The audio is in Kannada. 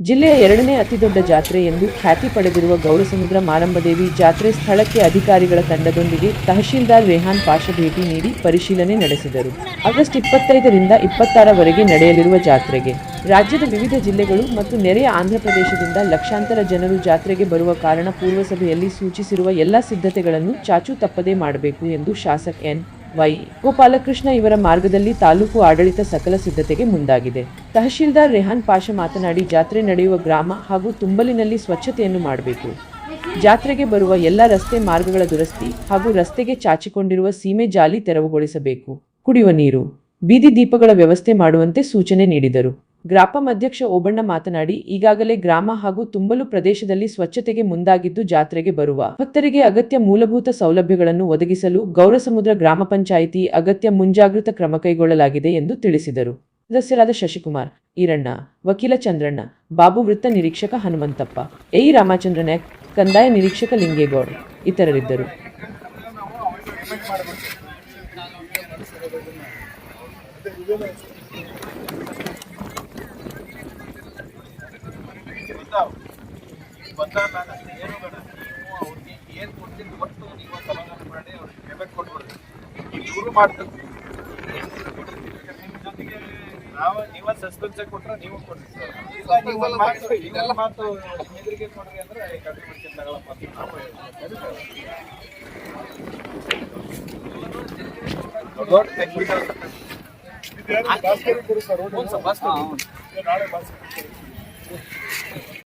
ಜಿಲ್ಲೆಯ ಎರಡನೇ ಅತಿದೊಡ್ಡ ಜಾತ್ರೆ ಎಂದು ಖ್ಯಾತಿ ಪಡೆದಿರುವ ಗೌರಸಮುದ್ರ ಮಾರಂಬದೇವಿ ಜಾತ್ರೆ ಸ್ಥಳಕ್ಕೆ ಅಧಿಕಾರಿಗಳ ತಂಡದೊಂದಿಗೆ ತಹಶೀಲ್ದಾರ್ ರೆಹಾನ್ ಪಾಷ ಭೇಟಿ ನೀಡಿ ಪರಿಶೀಲನೆ ನಡೆಸಿದರು. ಆಗಸ್ಟ್ ಇಪ್ಪತ್ತೈದರಿಂದ ಇಪ್ಪತ್ತಾರವರೆಗೆ ನಡೆಯಲಿರುವ ಜಾತ್ರೆಗೆ ರಾಜ್ಯದ ವಿವಿಧ ಜಿಲ್ಲೆಗಳು ಮತ್ತು ನೆರೆಯ ಆಂಧ್ರಪ್ರದೇಶದಿಂದ ಲಕ್ಷಾಂತರ ಜನರು ಜಾತ್ರೆಗೆ ಬರುವ ಕಾರಣ ಪೂರ್ವಸಭೆಯಲ್ಲಿ ಸೂಚಿಸಿರುವ ಎಲ್ಲ ಸಿದ್ಧತೆಗಳನ್ನು ಚಾಚು ತಪ್ಪದೇ ಮಾಡಬೇಕು ಎಂದು ಶಾಸಕ ಎನ್ ವೈ ಗೋಪಾಲಕೃಷ್ಣ ಇವರ ಮಾರ್ಗದಲ್ಲಿ ತಾಲೂಕು ಆಡಳಿತ ಸಕಲ ಸಿದ್ಧತೆಗೆ ಮುಂದಾಗಿದೆ. ತಹಶೀಲ್ದಾರ್ ರೆಹಾನ್ ಪಾಷ ಮಾತನಾಡಿ, ಜಾತ್ರೆ ನಡೆಯುವ ಗ್ರಾಮ ಹಾಗೂ ತುಂಬಲಿನಲ್ಲಿ ಸ್ವಚ್ಛತೆಯನ್ನು ಮಾಡಬೇಕು. ಜಾತ್ರೆಗೆ ಬರುವ ಎಲ್ಲ ರಸ್ತೆ ಮಾರ್ಗಗಳ ದುರಸ್ತಿ ಹಾಗೂ ರಸ್ತೆಗೆ ಚಾಚಿಕೊಂಡಿರುವ ಸೀಮೆ ಜಾಲಿ ತೆರವುಗೊಳಿಸಬೇಕು. ಕುಡಿಯುವ ನೀರು, ಬೀದಿ ದೀಪಗಳ ವ್ಯವಸ್ಥೆ ಮಾಡುವಂತೆ ಸೂಚನೆ ನೀಡಿದರು. ಗ್ರಾಪಂ ಅಧ್ಯಕ್ಷ ಓಬಣ್ಣ ಮಾತನಾಡಿ, ಈಗಾಗಲೇ ಗ್ರಾಮ ಹಾಗೂ ತುಂಬಲು ಪ್ರದೇಶದಲ್ಲಿ ಸ್ವಚ್ಛತೆಗೆ ಮುಂದಾಗಿದ್ದು ಜಾತ್ರೆಗೆ ಬರುವ ಭಕ್ತರಿಗೆ ಅಗತ್ಯ ಮೂಲಭೂತ ಸೌಲಭ್ಯಗಳನ್ನು ಒದಗಿಸಲು ಗೌರಸಮುದ್ರ ಗ್ರಾಮ ಪಂಚಾಯಿತಿ ಅಗತ್ಯ ಮುಂಜಾಗೃತ ಕ್ರಮ ಕೈಗೊಳ್ಳಲಾಗಿದೆ ಎಂದು ತಿಳಿಸಿದರು. ಸದಸ್ಯರಾದ ಶಶಿಕುಮಾರ್ ಈರಣ್ಣ, ವಕೀಲ ಚಂದ್ರಣ್ಣ, ಬಾಬು ವೃತ್ತ ನಿರೀಕ್ಷಕ ಹನುಮಂತಪ್ಪ, ಎ. ರಾಮಚಂದ್ರ ನಾಯಕ್ ಕಂದಾಯ ನಿರೀಕ್ಷಕ ಲಿಂಗೇಗೌಡ ಇತರರಿದ್ದರು. ಮಾಡ್ತಾರೆ ನಾವು ನೀವ ಸಸ್ಪೆನ್ಸ್ ಕೊಟ್ರೆ ನೀವು ಕೊಡ್ರಿ. ಇದೆಲ್ಲ ಮಾತು ಎದುರಿಗೆ ಕೊಡ್ರಿ ಅಂದ್ರೆ ಕಡಿಮೆ ಮಾಡ್ಕೊಂಡು ತಗೊಳಪ್ಪ. ದೊಡ್ಡ ಟೆಕ್ನಿಕಲ್ ನಾಳೆ ಭಾಸ್ಕರ್